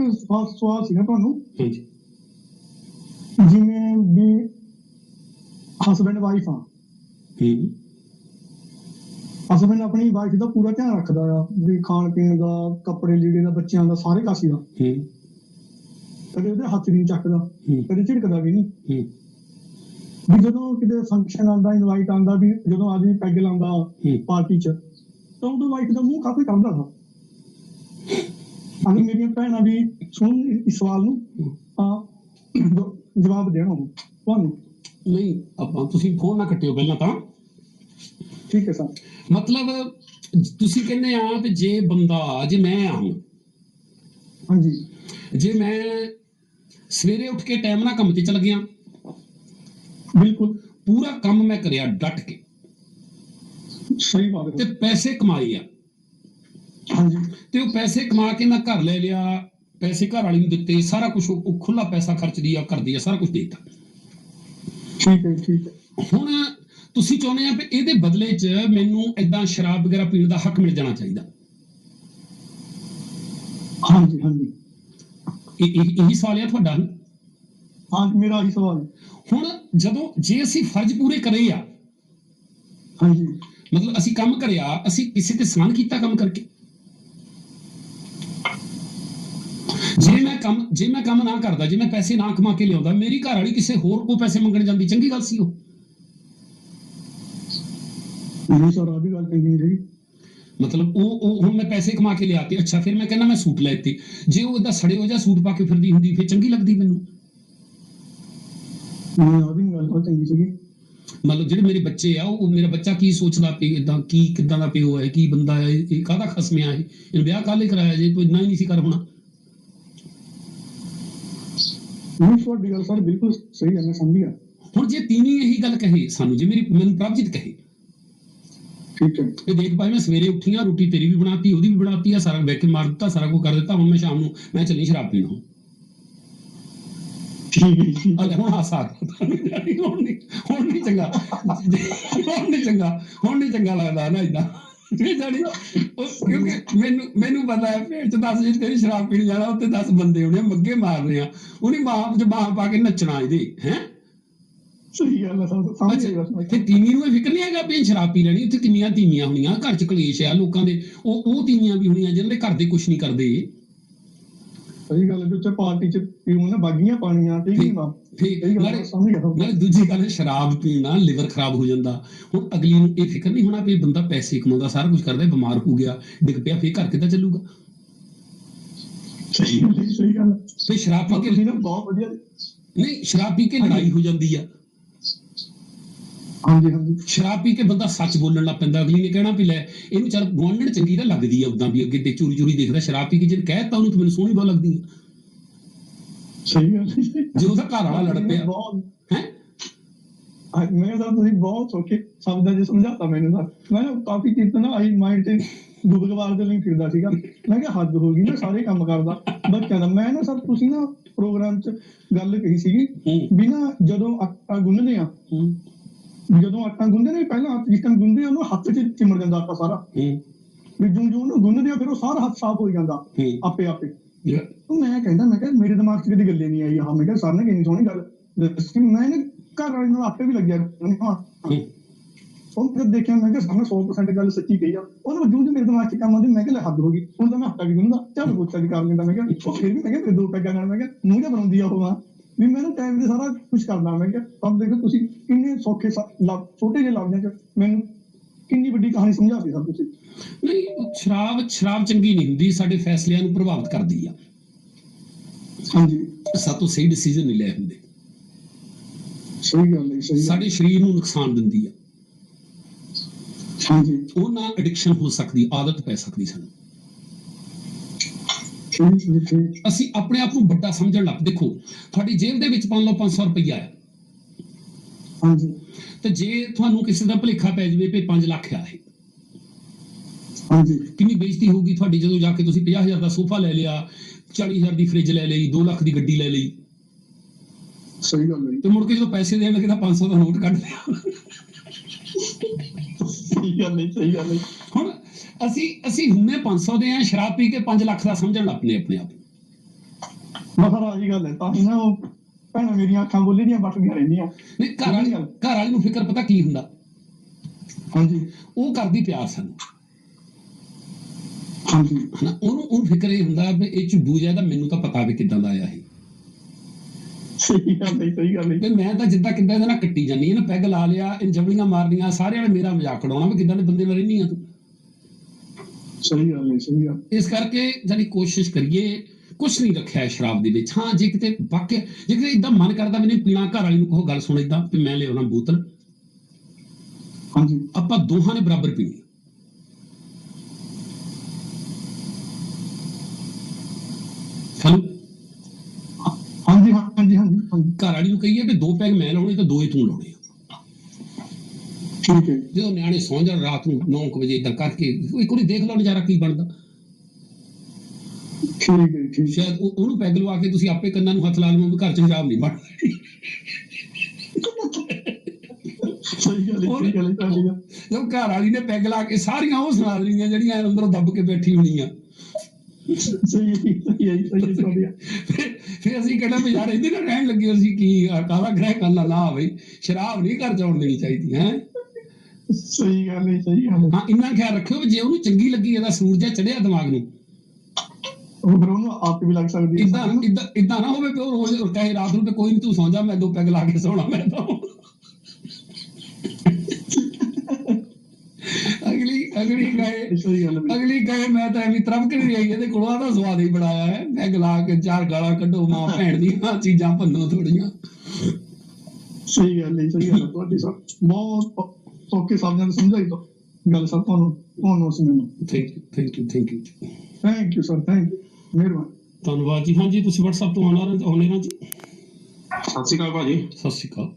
ਖਾਸ ਸਵਾਲ ਸੀਗਾ ਤੁਹਾਨੂੰ। ਜਿਵੇਂ ਵੀ ਹਸਬੰਡ ਵਾਈਫ ਆ। ਹੂੰ ਹਸਬੰਡ ਆਪਣੀ ਵਾਈਫ ਦਾ ਪੂਰਾ ਧਿਆਨ ਰੱਖਦਾ ਆ ਵੀ ਖਾਣ ਪੀਣ ਦਾ ਕੱਪੜੇ ਲੀੜੇ ਦਾ ਬੱਚਿਆਂ ਦਾ ਸਾਰੇ ਕਾਸੀ ਦਾ। ਹੂੰ ਕਦੇ ਉਹਦੇ ਹੱਥ ਨਹੀਂ ਚੱਕਦਾ ਕਦੇ ਝਿੜਕਦਾ ਵੀ ਨਹੀਂ। ਹੂੰ ਵੀ ਜਦੋਂ ਕਿਤੇ ਫੰਕਸ਼ਨ ਆਉਂਦਾ ਇਨਵਾਈਟ ਆਉਂਦਾ ਵੀ ਜਦੋਂ ਆਦਮੀ ਪੈਗ ਲਾਉਂਦਾ। ਪਾਰਟੀ 'ਚ ਤਾਂ ਉਹਦੀ ਵਾਈਫ ਦਾ ਮੂੰਹ ਕਾਫੀ ਕਰਦਾ ਸੀ ਅਗਰ ਮੇਰੀਆਂ ਭੈਣਾਂ ਵੀ ਸੁਣ ਇਸ ਸਵਾਲ ਨੂੰ ਜ- ਜਵਾਬ ਦੇਣਾ ਤੁਹਾਨੂੰ। ਨਹੀਂ ਆਪਾਂ ਤੁਸੀਂ ਫੋਨ ਨਾ ਕੱਟਿਓ ਪਹਿਲਾਂ ਤਾਂ। ਠੀਕ ਹੈ ਸਰ। ਮਤਲਬ ਤੁਸੀਂ ਕਹਿੰਦੇ ਆ ਵੀ ਜੇ ਬੰਦਾ ਜੇ ਮੈਂ ਆ ਹਾਂਜੀ। ਜੇ ਮੈਂ ਸਵੇਰੇ ਉੱਠ ਕੇ ਟਾਈਮ ਨਾਲ ਕੰਮ ਤੇ ਚਲ ਗਿਆ। ਬਿਲਕੁਲ। ਪੂਰਾ ਕੰਮ ਮੈਂ ਕਰਿਆ ਡਟ ਕੇ। ਸਹੀ ਬਾਤ ਤੇ ਪੈਸੇ ਕਮਾਏ ਆ। ਤੇ ਉਹ ਪੈਸੇ ਕਮਾ ਕੇ ਮੈਂ ਘਰ ਲੈ ਲਿਆ ਪੈਸੇ ਘਰ ਵਾਲੀ ਨੂੰ ਦਿੱਤੇ ਸਾਰਾ ਕੁਝ ਉਹ ਖੁੱਲਾ ਪੈਸਾ ਖਰਚਦੀ ਆ ਕਰਦੀ ਆ ਸਾਰਾ ਕੁਝ ਦੇਤਾ। ਠੀਕ ਹੈ ਠੀਕ ਹੈ। ਹੁਣ ਤੁਸੀਂ ਚਾਹੁੰਦੇ ਆ ਵੀ ਇਹਦੇ ਬਦਲੇ 'ਚ ਮੈਨੂੰ ਇਦਾਂ ਸ਼ਰਾਬ ਵਗੈਰਾ ਪੀਣ ਦਾ ਹੱਕ ਮਿਲ ਜਾਣਾ ਚਾਹੀਦਾ। ਹਾਂਜੀ ਹਾਂਜੀ। ਇਹ ਇਹ- ਸਵਾਲ ਆ ਤੁਹਾਡਾ? ਹਾਂ ਮੇਰਾ ਹੀ ਸਵਾਲ ਹੈ। ਹੁਣ ਜਦੋਂ ਜੇ ਅਸੀਂ ਫਰਜ਼ ਪੂਰੇ ਕਰੇ ਆ ਹਾਂਜੀ। ਮਤਲਬ ਅਸੀਂ ਕੰਮ ਕਰਿਆ ਅਸੀਂ ਕਿਸੇ ਤੇ ਸਮਾਨ ਕੀਤਾ ਕੰਮ ਕਰਕੇ ਜੇ ਮੈਂ ਕੰਮ ਜੇ ਮੈਂ ਕੰਮ ਨਾ ਕਰਦਾ ਜੇ ਮੈਂ ਪੈਸੇ ਨਾ ਕਮਾ ਕੇ ਲਿਆਉਂਦਾ ਮੇਰੀ ਘਰ ਵਾਲੀ ਕਿਸੇ ਹੋਰ ਕੋਲ ਪੈਸੇ ਮੰਗਣ ਜਾਂਦੀ ਚੰਗੀ ਗੱਲ ਸੀ ਉਹ? ਨਹੀਂ ਸਰ ਆ ਵੀ ਗੱਲ ਕਹੀ ਰਹੀ। ਮਤਲਬ ਉਹ ਉਹ ਹੁਣ ਮੈਂ ਪੈਸੇ ਕਮਾ ਕੇ ਲਿਆਤੇ ਅੱਛਾ ਫਿਰ ਮੈਂ ਕਹਿੰਦਾ ਮੈਂ ਸੂਟ ਲੈਤੇ ਜੇ ਉਹ ਇਦਾਂ ਸੜੇ ਹੋ ਜਾ ਸੂਟ ਪਾ ਕੇ ਫਿਰਦੀ ਹੁੰਦੀ ਫਿਰ ਚੰਗੀ ਲੱਗਦੀ ਮੈਨੂੰ। ਨਹੀਂ ਆ ਵੀ ਗੱਲ ਬਹੁਤ ਚੰਗੀ ਸੀਗੀ। ਮਤਲਬ ਜਿਹੜੇ ਮੇਰੇ ਬੱਚੇ ਆ ਉਹ ਮੇਰਾ ਬੱਚਾ ਕੀ ਸੋਚਦਾ ਪਈ ਇਦਾਂ ਕੀ ਕਿਦਾਂ ਦਾ ਪਿਓ ਹੈ ਕੀ ਬੰਦਾ ਹੈ ਇਹ ਕਾਹਦਾ ਖਸਮਿਆ ਹੈ? ਇਹ ਵਿਆਹ ਕਾਹਲੇ ਕਰਾਇਆ ਜੇ ਹੀ ਨਹੀਂ ਸੀ ਕਰ ਹੋਣਾ। ਨਹੀਂ ਤੁਹਾਡੀ ਗੱਲ ਸਰ ਬਿਲਕੁਲ ਸਹੀ ਹੈ ਮੈਂ ਸਮਝ ਗਿਆ ਹੁਣ ਜੇ ਤੀਵੀਂ ਇਹੀ ਗੱਲ ਕਹੇ ਸਾਨੂੰ ਜੇ ਮੇਰੀ ਮੈਨੂੰ ਪ੍ਰਭਜੀਤ ਕਹੇ। ਠੀਕ ਹੈ। ਤੇ ਦੇਖ ਭਾਈ ਮੈਂ ਸਵੇਰੇ ਉੱਠੀ ਆ ਰੋਟੀ ਤੇਰੀ ਵੀ ਬਣਾਤੀ ਉਹਦੀ ਵੀ ਬਣਾਤੀ ਆ ਸਾਰਾ ਵੇਖ ਕੇ ਮਾਰ ਦਿੱਤਾ ਸਾਰਾ ਕੁਝ ਕਰ ਦਿੱਤਾ ਹੁਣ ਮੈਂ ਸ਼ਾਮ ਨੂੰ ਮੈਂ ਚੱਲੀ ਸ਼ਰਾਬ ਪੀਣ ਹੁਣ। ਅਲੇ ਹੁਣ ਆ ਗਿਆ ਹੁਣ ਨਹੀਂ ਹੁਣ ਨਹੀਂ ਚੰਗਾ। ਹੁਣ ਨਹੀਂ ਚੰਗਾ ਹੁਣ ਨਹੀਂ ਚੰਗਾ ਲੱਗਦਾ ਨਾ ਇਦਾਂ ਜਾਨੀ ਉਹ ਮੈਨੂੰ ਮੈਨੂੰ ਪਤਾ ਹੈ ਭੇਡ ਚ 10 ਜੇ ਤੇਰੀ ਸ਼ਰਾਬ ਪੀਣ ਜਾਣਾ ਉੱਤੇ 10 ਬੰਦੇ ਹੋਣੇ ਮੱਗੇ ਮਾਰਨੇ ਆ। ਉਹਨੇ ਮਾਂ ਚ ਬਾਹ ਪਾ ਕੇ ਨੱਚਣਾ ਇਹਦੇ ਹੈ? ਸਹੀ ਗੱਲ ਹੈ ਸਮਝ ਤੇ ਤੀਵੀਂ ਨੂੰ ਫਿਕਰ ਨਹੀਂ ਹੈਗਾ ਵੀ ਸ਼ਰਾਬ ਪੀ ਲੈਣੀ ਉੱਥੇ ਕਿੰਨੀਆਂ ਤੀਵੀਆਂ ਹੋਣੀਆਂ ਘਰ ਚ ਕਲੇਸ਼ ਆ ਲੋਕਾਂ ਦੇ ਉਹ ਉਹ ਤੀਵੀਆਂ ਵੀ ਹੋਣੀਆਂ ਜਿਹਨਾਂ ਦੇ ਘਰ ਦੇ ਕੁਝ ਨਹੀਂ ਕਰਦੇ। ਸਹੀ ਗੱਲ ਹੈ ਵੀ ਉੱਥੇ ਪਾਰਟੀ ਚ ਪੀਉਂ ਨਾ ਬਾਗੀਆਂ ਪਾਣੀਆਂ ਠੀਕ ਨਹੀਂ ਵਾ ਠੀਕ। ਨਾਲੇ। ਨਾਲੇ ਦੂਜੀ ਗੱਲ ਸ਼ਰਾਬ ਪੀਣ ਲਿਵਰ ਖਰਾਬ ਹੋ ਜਾਂਦਾ। ਹੁਣ ਅਗਲੀ ਨੂੰ ਇਹ ਫਿਕਰ ਨਹੀਂ ਹੋਣਾ ਵੀ ਬੰਦਾ ਪੈਸੇ ਕਮਾਉਂਦਾ ਸਾਰਾ ਕੁਝ ਕਰਦਾ ਬਿਮਾਰ ਹੋ ਗਿਆ ਡਿੱਗ ਪਿਆ ਫੇਰ ਘਰ ਕਿੱਦਾਂ ਚੱਲੂਗਾ? ਸਹੀ ਗੱਲ ਹੈ, ਸਹੀ ਗੱਲ ਹੈ। ਫੇਰ ਸ਼ਰਾਬ ਪੀ ਕੇ ਨਾ ਬਹੁਤ ਵਧੀਆ ਨਹੀਂ ਸ਼ਰਾਬ ਪੀ ਕੇ ਲੜਾਈ ਹੋ ਜਾਂਦੀ ਆ। ਹਾਂਜੀ ਹਾਂਜੀ। ਸ਼ਰਾਬ ਪੀ ਕੇ ਬੰਦਾ ਸੱਚ ਬੋਲਣ ਲੱਗ ਪੈਂਦਾ ਅਗਲੀ ਨੇ ਕਹਿਣਾ ਵੀ ਲੈ ਇਹਨੂੰ ਚੱਲ ਗੁਆਂਢਣ ਚੰਗੀ ਤਾਂ ਲੱਗਦੀ ਆ ਉਦਾਂ ਵੀ ਅੱਗੇ ਤੇ ਚੋਰੀ ਚੋਰੀ ਦੇਖਦਾ ਸ਼ਰਾਬ ਪੀ ਕੇ ਜੇ ਕਹਿਤਾ ਉਹਨੂੰ ਤਾਂ ਮੈਨੂੰ ਸੋਹਣੀ ਬਹੁਤ ਲੱਗਦੀ ਆ। ਸਹੀ ਗੱਲ ਹੈ। ਜੇ ਉਹਦਾ ਘਰ ਵਾਲਾ ਲੜ ਪਿਆ। ਹੈ? ਮੈਂ ਤਾਂ ਤੁਸੀਂ ਬਹੁਤ ਸੌਖੇ ਸ਼ਬਦਾਂ 'ਚ ਸਮਝਾਤਾ ਮੈਨੂੰ ਤਾਂ। ਮੈਂ ਕਾਫੀ ਚੀਜ਼ ਤਾਂ ਨਾ ਆਈ ਮਾਈਂਡ 'ਚ ਗੁਬਗਵਾਰ ਦੇ ਲਈ ਫਿਰਦਾ ਸੀਗਾ। ਮੈਂ ਕਿਹਾ ਹੱਦ ਹੋ ਗਈ ਮੈਂ ਸਾਰੇ ਕੰਮ ਕਰਦਾ। ਬੱਚਿਆਂ ਦਾ ਮੈਂ ਨਾ ਸਰ ਤੁਸੀਂ ਨਾ ਪ੍ਰੋਗਰਾਮ 'ਚ ਗੱਲ ਕਹੀ ਸੀਗੀ ਹੂੰ। ਵੀ ਨਾ ਜਦੋਂ ਗੁੰਨਦੇ ਆ ਜਦੋਂ ਆਟਾ ਗੁੰਨਦੇ ਨੇ ਪਹਿਲਾਂ ਹੱਥ ਜਿਸ ਟਾਈਮ ਗੁੰਨਦੇ ਆ ਉਹਨੂੰ ਹੱਥ 'ਚ ਚਿਮੜ ਜਾਂਦਾ ਆਟਾ ਸਾਰਾ। ਹੂੰ। ਵੀ ਜੂੰ ਜੂੰ ਉਹਨੂੰ ਗੁੰਨਦੇ ਆ ਫਿਰ ਉਹ ਸਾਰਾ ਹੱਥ ਸਾਫ਼ ਹੋ ਜਾਂਦਾ ਹੂੰ। ਆਪੇ ਆਪੇ। ਮੈਂ ਕਹਿੰਦਾ ਮੈਂ ਕਿਹਾ ਮੇਰੇ ਦਿਮਾਗ 'ਚ ਕਦੀ ਗੱਲ ਹੀ ਨਹੀਂ ਆਈ। ਆਹ ਮੈਂ ਕਿਹਾ ਸਰ ਨੇ ਕਿੰਨੀ ਸੋਹਣੀ ਗੱਲ ਦੱਸੀ। ਮੈਂ ਨਾ ਘਰ ਵਾਲੇ ਨਾਲ ਆਪੇ ਵੀ ਲੱਗਿਆ ਹਾਂ। ਹੂੰ ਉਹ ਜਦ ਦੇਖਿਆ ਮੈਂ ਕਿਹਾ ਸਾਹਮਣੇ 100% ਗੱਲ ਸੱਚੀ ਕਹੀ ਆ। ਉਹਨੂੰ ਵਜੂਦ ਮੇਰੇ ਦਿਮਾਗ 'ਚ ਕੰਮ ਆਉਂਦੀ ਮੈਂ ਕਿਹਾ ਲੈ ਹੱਦ ਹੋ ਗਈ। ਹੁਣ ਤਾਂ ਮੈਂ ਹੱਟਾ ਵੀ ਗੁੰਦਾ ਚੱਲ ਬੋਚਾ ਵੀ ਕਰ ਲੈਂਦਾ। ਮੈਂ ਕਿਹਾ ਉਹ ਫਿਰ ਵੀ ਮੈਂ ਕਿਹਾ ਫਿਰ ਦੋ ਪੈਗਾਂ ਨਾਲ ਮੈਂ ਕਿਹਾ ਮੂੰਹ ਜਿਹਾ ਬਣਾਉਂਦੀ ਆ ਉਹ ਆ ਵੀ ਮੈਨੂੰ ਟਾਈਮ ਦੇ ਸਾਰਾ ਕੁਝ ਕਰਦਾ ਮੈਂ ਕਿਹਾ ਸਭ ਦੇਖੋ ਤੁਸੀਂ ਕਿੰਨੇ ਸੌਖੇ ਛੋਟੇ ਜਿਹੇ ਲਫ਼ਜ਼ਾਂ 'ਚ ਮੈਨੂੰ ਕਿੰਨੀ ਵੱਡੀ ਕਹਾਣੀ ਸਮਝਾਤੀ ਸਭ ਤੁਸੀਂ ਨਹੀਂ ਸ਼ਰਾਬ ਸ਼ਰਾਬ ਚੰਗੀ ਨਹੀਂ ਹੁੰਦੀ ਸਾਡੇ ਫੈਸਲਿਆਂ ਨੂੰ ਪ੍ਰਭਾਵਿਤ ਕਰਦੀ ਆ। ਹਾਂਜੀ। ਸਾਤੋਂ ਸਹੀ ਡਿਸੀਜਨ ਨਹੀਂ ਲੈ ਹੁੰਦੇ। ਸਹੀ ਗੱਲ ਹੈ ਸਹੀ ਸਾਡੇ ਸਰੀਰ ਨੂੰ ਨੁਕਸਾਨ ਦਿੰਦੀ ਆ। ਹਾਂਜੀ। ਉਹ ਨਾ ਐਡਿਕਸ਼ਨ ਹੋ ਸਕਦੀ ਆਦਤ ਪੈ ਸਕਦੀ ਸਾਨੂੰ। ਅਸੀਂ ਆਪਣੇ ਆਪ ਨੂੰ ਵੱਡਾ ਸਮਝਣ ਲੱਗ ਦੇਖੋ ਤੁਹਾਡੀ ਜੇਬ ਦੇ ਵਿੱਚ ਮੰਨ ਲਓ 500 ਰੁਪਈਆ ਹੈ। ਹਾਂਜੀ। ਤੇ ਜੇ ਤੁਹਾਨੂੰ ਕਿਸੇ ਦਾ ਭੁਲੇਖਾ ਪੈ ਜਾਵੇ ਵੀ 5 ਲੱਖ ਆ ਇਹ ਹਾਂਜੀ। ਕਿੰਨੀ ਬੇਇੱਜ਼ਤੀ ਹੋਊਗੀ ਤੁਹਾਡੀ ਜਦੋਂ ਜਾ ਕੇ ਤੁਸੀਂ 50000 ਦਾ ਸੋਫਾ ਲੈ ਲਿਆ 40000 ਦੀ ਫ੍ਰਿਜ ਲੈ ਲਈ 2 ਲੱਖ ਦੀ ਗੱਡੀ ਲੈ ਲਈ। ਸਹੀ ਗੱਲ ਹੈ ਤੇ ਮੁੜ ਕੇ ਜਦੋਂ ਪੈਸੇ ਦੇਣ ਲੱਗੇ ਤਾਂ 500 ਦਾ ਨੋਟ ਕੱਢ ਲਿਆ। ਸਹੀ ਗੱਲ ਹੈ ਸਹੀ ਗੱਲ ਹੈ ਹੁਣ ਅਸੀਂ ਅਸੀਂ ਹੁੰਨੇ 500 ਦੇ ਆ ਸ਼ਰਾਬ ਪੀ ਕੇ 5 ਲੱਖ ਦਾ ਸਮਝਣ ਲੱਗ ਪਏ ਆਪਣੇ ਆਪ। ਨੂੰ। ਮਸਾ ਆਹੀ ਗੱਲ ਹੈ ਤਾਂ ਹੀ ਨਾ ਉਹ ਭੈਣਾਂ ਮੇਰੀਆਂ ਅੱਖਾਂ ਬੋਲੀ ਦੀਆਂ ਵੱਟਦੀਆਂ ਰਹਿੰਦੀਆਂ। ਨਹੀਂ ਘਰ ਵਾਲੀ ਘਰ ਵਾਲੀ ਨੂੰ ਫਿਕਰ ਪਤਾ ਕੀ ਹੁੰਦਾ? ਹਾਂਜੀ। ਉਹ ਕਰਦੀ ਪਿਆਰ ਸਾਨੂੰ। ਹਾਂਜੀ। ਹਨਾ ਉਹਨੂੰ ਉਹਨੂੰ ਫਿਕਰ ਇਹ ਹੁੰਦਾ ਵੀ ਇਹ ਜਿਹਾ ਤਾਂ ਮੈਨੂੰ ਤਾਂ ਪਤਾ ਵੀ ਕਿੱਦਾਂ ਦਾ ਆਇਆ ਇਹ। ਸਹੀ ਗੱਲ ਹੈ ਸਹੀ ਗੱਲ ਹੈ। ਮੈਂ ਤਾਂ ਜਿੱਦਾਂ ਕਿੱਦਾਂ ਇਹਦੇ ਨਾਲ ਕੱਟੀ ਜਾਨੀ ਹੈ ਨਾ ਪੈਗ ਲਾ ਲਿਆ ਇਹ ਜਵਲੀਆਂ ਮਾਰਨੀਆਂ ਸਾਰਿਆਂ ਨੇ ਮੇਰਾ ਮਜ਼ਾਕ ਉਡਾਉਣਾ ਵੀ ਕਿੱਦਾਂ ਦੇ ਬੰਦੇ ਨਾਲ ਰਹਿਨੀ ਆ ਤੂੰ। ਸਹੀ ਗੱਲ ਹੈ ਸਹੀ ਗੱਲ। ਇਸ ਕਰਕੇ ਜਾਨੀ ਕੋਸ਼ਿਸ਼ ਕਰੀਏ ਕੁਛ ਨਹੀਂ ਰੱਖਿਆ ਸ਼ਰਾਬ ਦੇ ਵਿੱਚ। ਹਾਂ ਜੇ ਕਿਤੇ ਵਾਕਿਆ ਜੇ ਕਿਤੇ ਇਦਾਂ ਮਨ ਕਰਦਾ ਮੈਨੂੰ ਪੀਣਾ ਘਰ ਵਾਲੀ ਨੂੰ ਕਹੋ ਗੱਲ ਸੁਣ ਇਦਾਂ ਵੀ ਮੈਂ ਲਿਆਉਣਾ ਬੋਤਲ। ਹਾਂਜੀ। ਆਪਾਂ ਦੋਹਾਂ ਨੇ ਬਰਾਬਰ ਪੀਣੀ ਹੈ। ਹੈਲੋ? ਹਾਂਜੀ ਹਾਂਜੀ ਹਾਂਜੀ ਘਰ ਵਾਲੀ ਨੂੰ ਕਹੀਏ ਕਿ ਦੋ ਪੈਗ ਮੈਂ ਲਾਉਣੇ ਤਾਂ ਦੋ ਹੀ ਤੂੰ ਲਾਉਣੇ। ਠੀਕ ਹੈ ਜਦੋਂ ਨਿਆਣੇ ਸੌਂ ਜਾਣ ਰਾਤ ਨੂੰ 9 ਵਜੇ ਇਦਾਂ ਕਰਕੇ ਇੱਕ ਵਾਰੀ ਦੇਖ ਲਓ ਨਜ਼ਾਰਾ ਕੀ ਬਣਦਾ। ਠੀਕ ਹੈ ਠੀਕ ਸ਼ਾਇਦ ਉਹ- ਉਹਨੂੰ ਪੈਗ ਲਵਾ ਕੇ ਤੁਸੀਂ ਆਪੇ ਕੰਨਾਂ ਨੂੰ ਹੱਥ ਲਾ ਲਵੋ ਵੀ ਘਰ ਚ ਸ਼ਰਾਬ ਨਹੀਂ ਬਣਦੀ। ਸਹੀ ਗੱਲ ਹੈ ਸਹੀ ਗੱਲ ਹੈ ਘਰ ਵਾਲੀ ਨੇ ਪੈਗ ਲਾ ਕੇ ਸਾਰੀਆਂ ਉਹ ਸੁਣਾ ਦੇਣੀਆਂ ਜਿਹੜੀਆਂ ਅੰਦਰੋਂ ਦੱਬ ਕੇ ਬੈਠੀ ਹੋਣੀਆਂ। ਸਹੀ ਸਹੀ ਸਹੀ। ਫਿਰ ਅਸੀਂ ਕਹਿੰਦਾ ਵੀ ਯਾਰ ਇਹਦੇ ਨਾਲ ਰਹਿਣ ਲੱਗੇ ਅਸੀਂ ਕੀ ਕਾਹਦਾ ਗ੍ਰਹਿ ਕਰਨਾ ਨਾ ਬਈ ਸ਼ਰਾਬ ਨਹੀਂ ਘਰ ਚ ਆਉਣ ਦੇਣੀ ਚਾਹੀਦੀ ਹੈ? ਸਹੀ ਗੱਲ ਹੈ ਸਹੀ ਗੱਲ ਹੈ। ਹਾਂ ਇੰਨਾ ਖਿਆਲ ਰੱਖਿਓ ਵੀ ਜੇ ਉਹਨੂੰ ਚੰਗੀ ਲੱਗੀ ਇਹਦਾ ਸੂਰ ਜਿਹਾ ਚੜਿਆ ਦਿਮਾਗ ਨੂੰ। ਉਹ ਫਿਰ ਉਹਨੂੰ ਆਪ ਵੀ ਲੱਗ ਸਕਦੀ ਹੈ। ਇਦਾਂ ਇਦਾਂ ਇਦਾਂ ਨਾ ਹੋਵੇ ਕਿ ਉਹ ਰੋਜ਼ ਕਹੇ ਰਾਤ ਨੂੰ ਤੇ ਕੋਈ ਨਹੀਂ ਤੂੰ ਸੌਂ ਜਾ ਮੈਂ ਦੋ ਪੈਗ ਲਾ ਕੇ ਸੌਣਾ ਮੈਂ ਤਾਂ। ਅਗਲੀ ਅਗਲੀ ਗੱਲ ਹੈ। ਅਗਲੀ ਕਹੇ ਮੈਂ ਤਾਂ ਐਵੇਂ ਤਰਫ ਨਹੀਂ ਆਈ ਇਹਦੇ ਕੋਲੋਂ ਆਦਾ ਸਵਾਦ ਹੀ ਬਣਾਇਆ ਹੈ। ਪੈਗ ਲਾ ਕੇ ਚਾਰ ਗਾਲਾਂ ਕੱਢੋ ਮਾਂ ਭੈਣ ਦੀਆਂ ਚੀਜ਼ਾਂ ਭੰਨੋ ਥੋੜੀਆਂ ਸਹੀ ਗੱਲ ਹੈ ਸਹੀ ਗੱਲ ਤੁਹਾਡੀ ਸਰ ਬਹੁਤ ਓਕੇ ਸ਼ਬਦਾਂ ਸਮਝਾਈ ਤਾਂ ਗੱਲ ਸਰ ਤੁਹਾਨੂੰ ਤੁਹਾਨੂੰ ਸਮਝਣਾ thank you thank you thank you thank you sir thank you ਮਿਹਰਬਾਨੀ ਧੰਨਵਾਦ ਜੀ ਹਾਂਜੀ ਤੁਸੀਂ WhatsApp ਤੋਂ ਆਨਰ ਆਨਰ ਜੀ ਸਤਿ ਸ਼੍ਰੀ ਅਕਾਲ ਭਾਜੀ ਸਤਿ ਸ਼੍ਰੀ ਅਕਾਲ